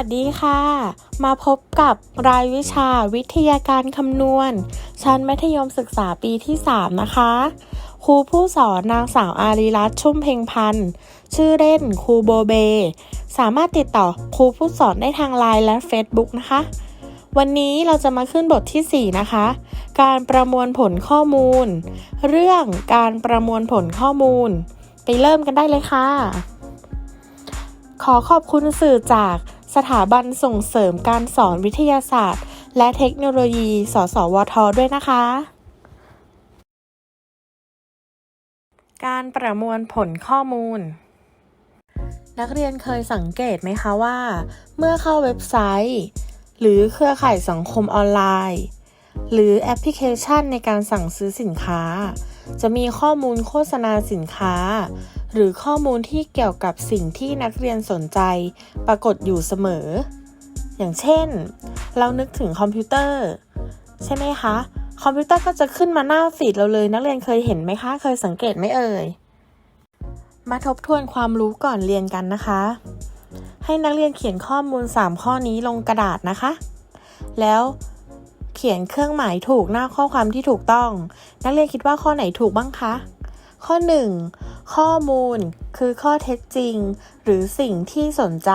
วัสดีค่ะ มาพบกับรายวิชาวิทยาการคำนวณ ชั้นมัธยมศึกษาปีที่ 3 นะคะ ครูผู้สอนนางสาวอารีรัตชุ่มเพ็งพันธ์ชื่อเล่นครูโบเบ สามารถติดต่อครูผู้สอนได้ทางไลน์และ Facebook นะคะ วันนี้เราจะมาขึ้นบทที่ 4 นะคะ การประมวลผลข้อมูล เรื่องการประมวลผลข้อมูล ไปเริ่มกันได้เลยค่ะขอขอบคุณสื่อจาก สถาบันส่งเสริมการสอนวิทยาศาสตร์ และเทคโนโลยี สสวท ด้วยนะคะ การประมวลผลข้อมูล นักเรียนเคยสังเกตไหมคะว่า เมื่อเข้าเว็บไซต์ หรือเครือข่ายสังคมออนไลน์ หรือแอปพลิเคชันในการสั่งซื้อสินค้า จะมีข้อมูลโฆษณาสินค้า หรือข้อมูลที่เกี่ยวกับสิ่งที่นักเรียนสนใจ ปรากฏอยู่เสมอ อย่างเช่น เรานึกถึงคอมพิวเตอร์ ใช่ไหมคะ คอมพิวเตอร์ก็จะขึ้นมาหน้าฟีดเราเลย นักเรียนเคยเห็นไหมคะ เคยสังเกตไหมเอ่ย มาทบทวนความรู้ก่อนเรียนกันนะคะ ให้นักเรียนเขียนข้อมูล 3 ข้อนี้ลงกระดาษนะคะ แล้ว เขียนเครื่องหมายถูกหน้าข้อความที่ถูกต้อง นักเรียนคิดว่าข้อไหนถูกบ้างคะ ข้อ 1. ข้อมูลคือข้อเท็จจริง หรือสิ่งที่สนใจ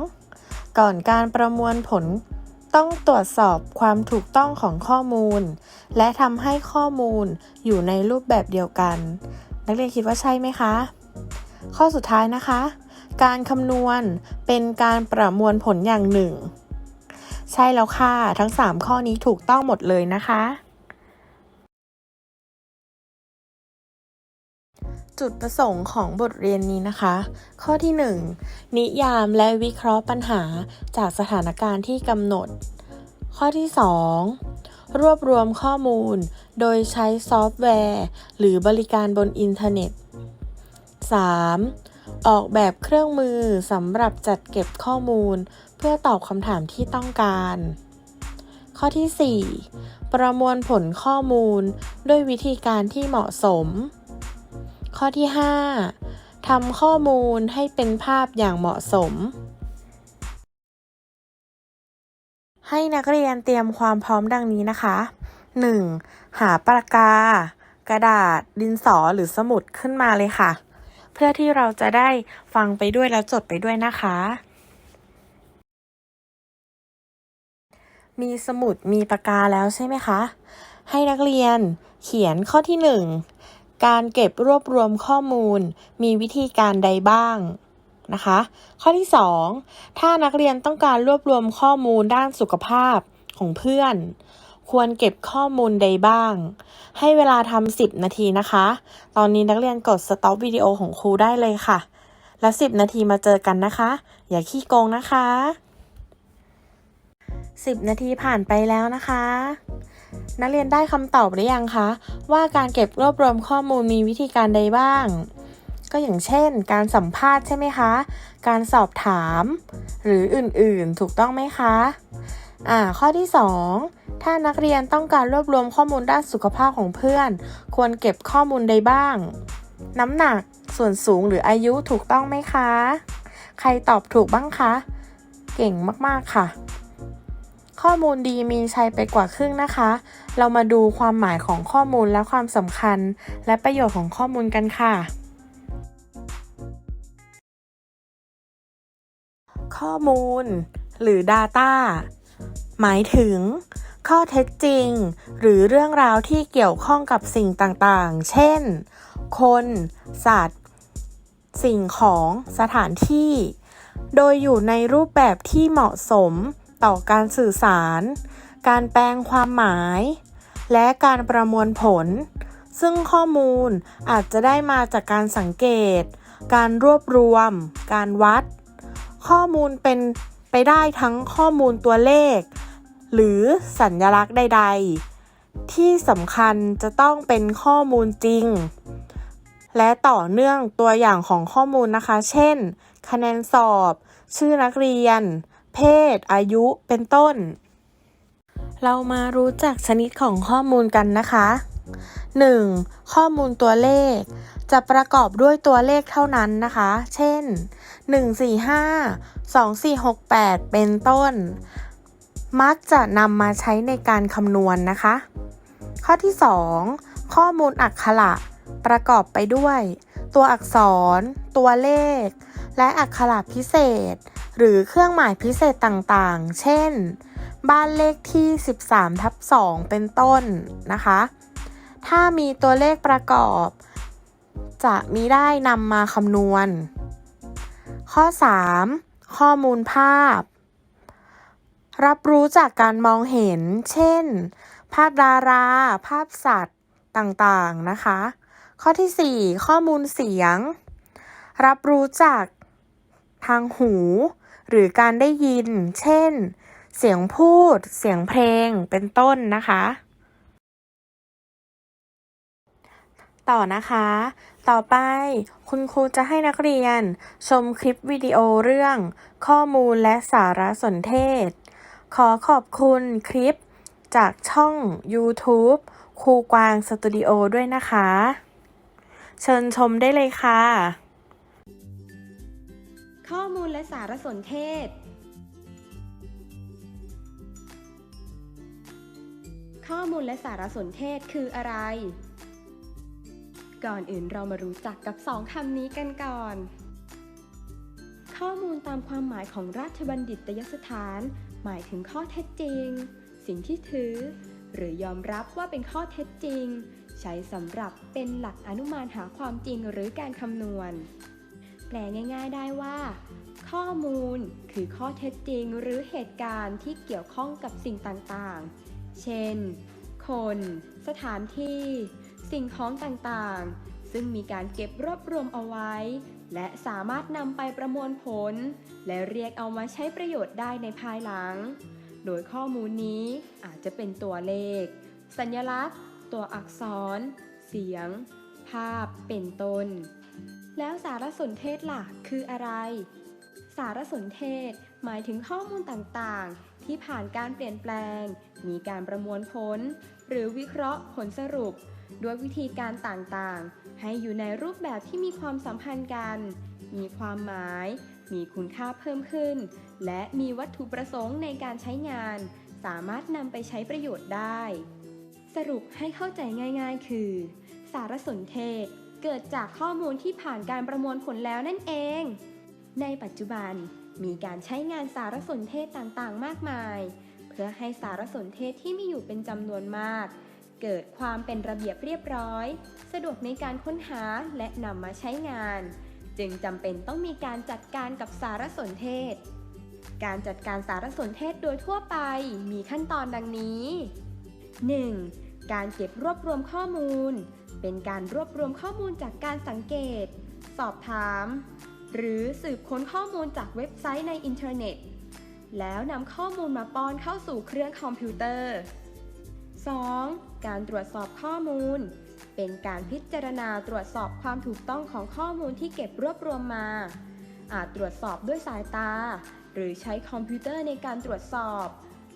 2. ก่อนการประมวลผลต้องตรวจสอบความถูกต้องของข้อมูล และทำให้ข้อมูลอยู่ในรูปแบบเดียวกัน นักเรียนคิดว่าใช่ไหมคะ ข้อสุดท้ายนะคะ การคำนวณเป็นการประมวลผลอย่างหนึ่ง ใช่แล้วค่ะ ทั้ง 3 ข้อนี้ถูกต้องหมดเลยนะคะ จุดประสงค์ของบทเรียนนี้นะคะ ข้อที่ 1 นิยามและวิเคราะห์ปัญหาจากสถานการณ์ที่กำหนด ข้อที่ 2 รวบรวมข้อมูล โดยใช้ซอฟต์แวร์ หรือบริการบนอินเทอร์เน็ต 3. ออกแบบเครื่องมือสำหรับจัดเก็บข้อมูล เพื่อตอบคำถามที่ต้องการ ข้อที่ 4 ประมวลผลข้อมูลด้วยวิธีการที่เหมาะสม ข้อที่ 5ทำข้อมูลให้เป็นภาพอย่างเหมาะสม ให้นักเรียนเตรียมความพร้อมดังนี้นะคะ 1. หาปากกา กระดาษ ดินสอหรือสมุดขึ้นมาเลยค่ะ เพื่อที่เราจะได้ฟังไปด้วยแล้วจดไปด้วยนะคะ มีสมุดมีปากกาแล้วใช่ไหมคะ ให้นักเรียนเขียนข้อที่ 1 การเก็บรวบรวมข้อมูล มีวิธีการใดบ้างนะคะ ข้อที่ 2 ถ้านักเรียนต้องการรวบรวมข้อมูลด้านสุขภาพของเพื่อน ควรเก็บข้อมูลใดบ้าง ให้เวลาทำ10 นาทีนะคะ ตอนนี้นักเรียนกดสต็อปวิดีโอของครูได้เลยค่ะ แล้ว10 นาทีมาเจอกันนะคะ อย่าขี้โกงนะคะ 10 นาทีผ่านไปแล้วนะคะ นักเรียนได้คำตอบหรือยังคะ ว่าการเก็บรวบรวมข้อมูลมีวิธีการใดบ้าง ก็อย่างเช่น การสัมภาษณ์ใช่ไหมคะ การสอบถาม หรืออื่นๆถูกต้องไหมคะอ่าข้อที่ 2 ถ้านักเรียนต้องการรวบรวมข้อมูลด้านสุขภาพของเพื่อน ควรเก็บข้อมูลใดบ้าง น้ำหนักส่วนสูงหรืออายุถูกต้องไหมคะ ใครตอบถูกบ้างคะ เก่งมากๆค่ะ ข้อมูลดีมีใช้ไปกว่าครึ่งนะคะ เรามาดูความหมายของข้อมูลและความสำคัญ และประโยชน์ของข้อมูลกันค่ะ ข้อมูล หรือ Data หมายถึง ข้อเท็จจริง หรือเรื่องราวที่เกี่ยวข้องกับสิ่งต่างๆ เช่น คน สัตว์ สิ่งของ สถานที่ โดยอยู่ในรูปแบบที่เหมาะสม ต่อการสื่อสาร การแปลงความหมาย และการประมวลผล ซึ่งข้อมูลอาจจะได้มาจากการสังเกต การรวบรวม การวัด ข้อมูลเป็นไปได้ทั้งข้อมูลตัวเลข หรือสัญลักษณ์ใด ๆ ที่สำคัญจะต้องเป็นข้อมูลจริง และต่อเนื่องตัวอย่างของข้อมูลนะคะ เช่น คะแนนสอบ ชื่อนักเรียน เพศ อายุ เป็นต้น เรามารู้จักชนิดของข้อมูลกันนะคะ 1. ข้อมูลตัวเลข จะประกอบด้วยตัวเลขเท่านั้นนะคะ เช่น 145 2468 เป็นต้น มักจะนำมาใช้ในการคำนวณนะคะ ข้อที่ 2 ข้อมูลอักขระประกอบไปด้วย ตัวอักษร ตัวเลข และอักขระพิเศษ หรือเครื่องหมายพิเศษต่างๆ เช่น บ้านเลขที่ 13ทับ2เป็นต้นนะคะ ถ้ามีตัวเลขประกอบ จะมีได้นำมาคำนวณ ข้อ 3 ข้อมูลภาพ รับรู้จากการมองเห็น เช่น ภาพดารา ภาพสัตว์ต่างๆ นะคะ ข้อที่ 4 ข้อมูลเสียง รับรู้จาก ทางหู หรือการได้ยิน เช่น เสียงพูด เสียงเพลง เป็นต้นนะคะ ต่อนะคะ ต่อไปคุณครูจะให้นักเรียน ชมคลิปวิดีโอเรื่อง ข้อมูลและสารสนเทศ ขอขอบคุณคลิปจากช่อง YouTube ครูกวางสตูดิโอด้วยนะคะ เชิญชมได้เลยค่ะ ข้อมูลและสารสนเทศ ข้อมูลและสารสนเทศคืออะไร ก่อนอื่นเรามารู้จักกับสองคำนี้กันก่อน ข้อมูลตามความหมายของราชบัณฑิตยสถาน หมายถึงข้อเท็จจริง สิ่งที่ถือ หรือยอมรับว่าเป็นข้อเท็จจริง ใช้สำหรับเป็นหลักอนุมานหาความจริงหรือการคำนวณ แปลง่าย ๆ ได้ว่า ข้อมูลคือข้อเท็จจริงหรือเหตุการณ์ที่เกี่ยวข้องกับสิ่งต่างๆ เช่น คน สถานที่ สิ่งของต่างๆ ซึ่งมีการเก็บรวบรวมเอาไว้ และสามารถนำไปประมวลผล และเรียกเอามาใช้ประโยชน์ได้ในภายหลัง โดยข้อมูลนี้อาจจะเป็นตัวเลข สัญลักษณ์ ตัวอักษร เสียง ภาพ เป็นต้น แล้วสารสนเทศล่ะคืออะไร สารสนเทศหมายถึงข้อมูลต่างๆ ที่ผ่านการเปลี่ยนแปลง มีการประมวลผล หรือวิเคราะห์ผลสรุป ด้วยวิธีการต่างๆ ให้อยู่ในรูปแบบที่มีความสัมพันธ์กัน มีความหมาย มีคุณค่าเพิ่มขึ้น และมีวัตถุประสงค์ในการใช้งาน สามารถนำไปใช้ประโยชน์ได้ สรุปให้เข้าใจง่าย ๆ คือ สารสนเทศ เกิดจากข้อมูลที่ผ่านการประมวลผลแล้วนั่นเอง ในปัจจุบันมีการใช้งานสารสนเทศต่างๆ มากมาย เพื่อให้สารสนเทศที่มีอยู่เป็นจำนวนมาก เกิดความเป็นระเบียบเรียบร้อย สะดวกในการค้นหาและนำมาใช้งาน จึงจำเป็นต้องมีการจัดการกับสารสนเทศ การจัดการสารสนเทศโดยทั่วไปมีขั้นตอนดังนี้ 1. การเก็บรวบรวมข้อมูล เป็นการรวบรวมข้อมูลจากการสังเกต สอบถาม หรือสืบค้นข้อมูลจากเว็บไซต์ในอินเทอร์เน็ต แล้วนำข้อมูลมาป้อนเข้าสู่เครื่องคอมพิวเตอร์ 2. การตรวจสอบข้อมูล เป็นการพิจารณาตรวจสอบความถูกต้องของข้อมูลที่เก็บรวบรวมมา อาจตรวจสอบด้วยสายตา หรือใช้คอมพิวเตอร์ในการตรวจสอบ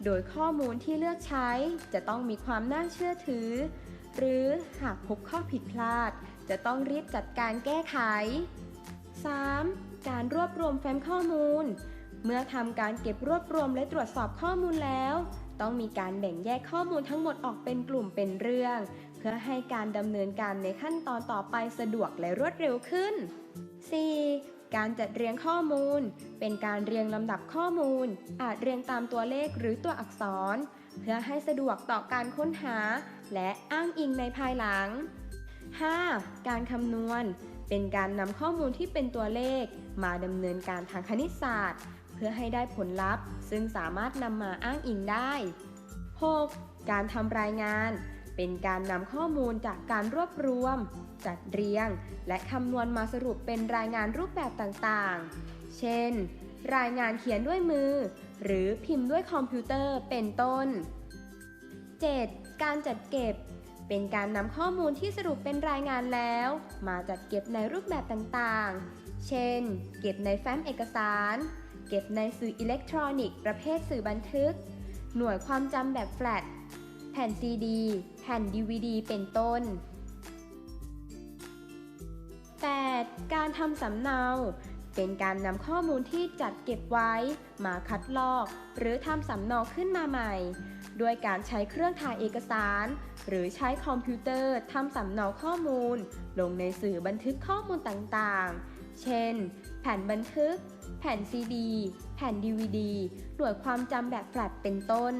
โดยข้อมูลที่เลือกใช้จะต้องมีความน่าเชื่อถือ หรือหากพบข้อผิดพลาด จะต้องรีบจัดการแก้ไข 3. การรวบรวมแฟ้มข้อมูล เมื่อทำการเก็บรวบรวมและตรวจสอบข้อมูลแล้ว ต้องมีการแบ่งแยกข้อมูลทั้งหมดออกเป็นกลุ่มเป็นเรื่อง เพื่อให้การดำเนินการในขั้นตอนต่อไปสะดวกและรวดเร็วขึ้น 4. การจัดเรียงข้อมูล เป็นการเรียงลำดับข้อมูล อาจเรียงตามตัวเลขหรือตัวอักษร เพื่อให้สะดวกต่อการค้นหา และอ้างอิงในภายหลัง 5. การคำนวณ เป็นการนำข้อมูลที่เป็นตัวเลข มาดำเนินการทางคณิตศาสตร์ เพื่อให้ได้ผลลัพธ์ ซึ่งสามารถนำมาอ้างอิงได้ 6. การทำรายงาน เป็นการนำข้อมูลจากการรวบรวม จัดเรียง และคำนวณมาสรุปเป็นรายงานรูปแบบต่างๆ เช่น รายงานเขียนด้วยมือ หรือพิมพ์ด้วยคอมพิวเตอร์เป็นต้น 7. การจัดเก็บ เป็นการนำข้อมูลที่สรุปเป็นรายงานแล้ว มาจัดเก็บในรูปแบบต่างๆ เช่น เก็บในแฟ้มเอกสาร เก็บในสื่ออิเล็กทรอนิกส์ประเภทสื่อบันทึก หน่วยความจำแบบแฟลช แผ่นซีดี แผ่น DVD เป็นต้น 8. การทำสำเนาเป็นการนำข้อมูลที่จัดเก็บไว้ มาคัดลอก หรือทำสำเนาขึ้นมาใหม่ ด้วยการใช้เครื่องถ่ายเอกสาร หรือใช้คอมพิวเตอร์ทำสำเนาข้อมูล ลงในสื่อบันทึกข้อมูลต่างๆ เช่น แผ่นบันทึก แผ่นซีดี แผ่น DVD หน่วยความจำแบบแฟลชเป็นต้น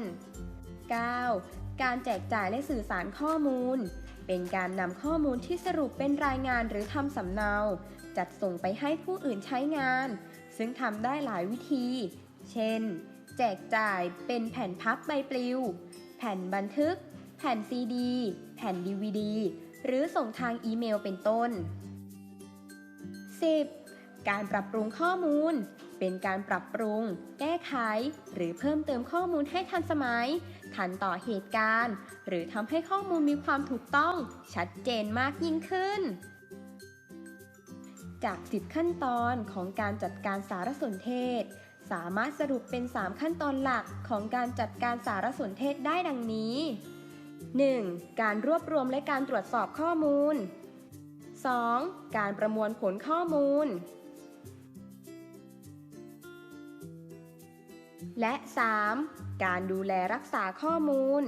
9. การแจกจ่ายและสื่อสารข้อมูล เป็นการนำข้อมูลที่สรุปเป็นรายงานหรือทำสำเนา จัดส่งไปให้ผู้อื่นใช้งาน ซึ่งทำได้หลายวิธี เช่น แจกจ่ายเป็นแผ่นพับใบปลิว แผ่นบันทึก แผ่นซีดี แผ่น DVD หรือส่งทางอีเมลเป็นต้น 10. การปรับปรุงข้อมูล เป็นการปรับปรุง แก้ไข หรือเพิ่มเติมข้อมูลให้ทันสมัย ทันต่อเหตุการณ์ หรือทำให้ข้อมูลมีความถูกต้อง ชัดเจนมากยิ่งขึ้น จาก 10 ขั้นตอนของการจัดการสารสนเทศ สามารถสรุปเป็น 3 ขั้นตอนหลักของการจัดการสารสนเทศได้ดังนี้ 1. การรวบรวมและการตรวจสอบข้อมูล 2. การประมวลผลข้อมูล และ 3. การดูแลรักษาข้อมูล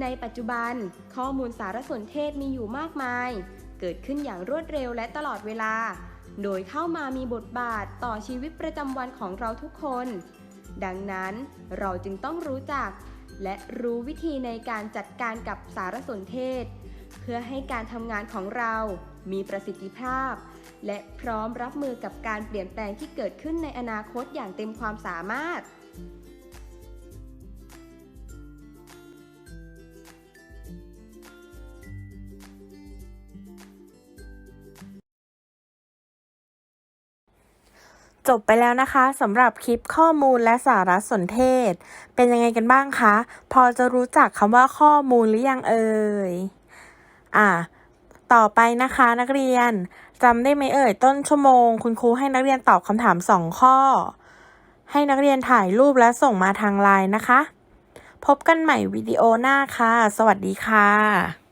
ในปัจจุบัน ข้อมูลสารสนเทศมีอยู่มากมาย เกิดขึ้นอย่างรวดเร็วและตลอดเวลา โดยเข้ามามีบทบาทต่อชีวิตประจำวันของเราทุกคน ดังนั้นเราจึงต้องรู้จัก และรู้วิธีในการจัดการกับสารสนเทศ เพื่อให้การทำงานของเรามีประสิทธิภาพ และพร้อมรับมือกับการเปลี่ยนแปลงที่เกิดขึ้นในอนาคตอย่างเต็มความสามารถ จบไปแล้วนะคะสำหรับคลิปข้อมูลและสารสนเทศ เป็นยังไงกันบ้างคะ พอจะรู้จักคำว่าข้อมูลหรือยังเอ่ยอะต่อไปนะคะนักเรียนจำได้ไหมเอ่ยต้นชั่วโมง คุณครูให้นักเรียนตอบคำถามสองข้อ ให้นักเรียนถ่ายรูปและส่งมาทางไลน์นะคะ พบกันใหม่วิดีโอหน้าค่ะ สวัสดีค่ะ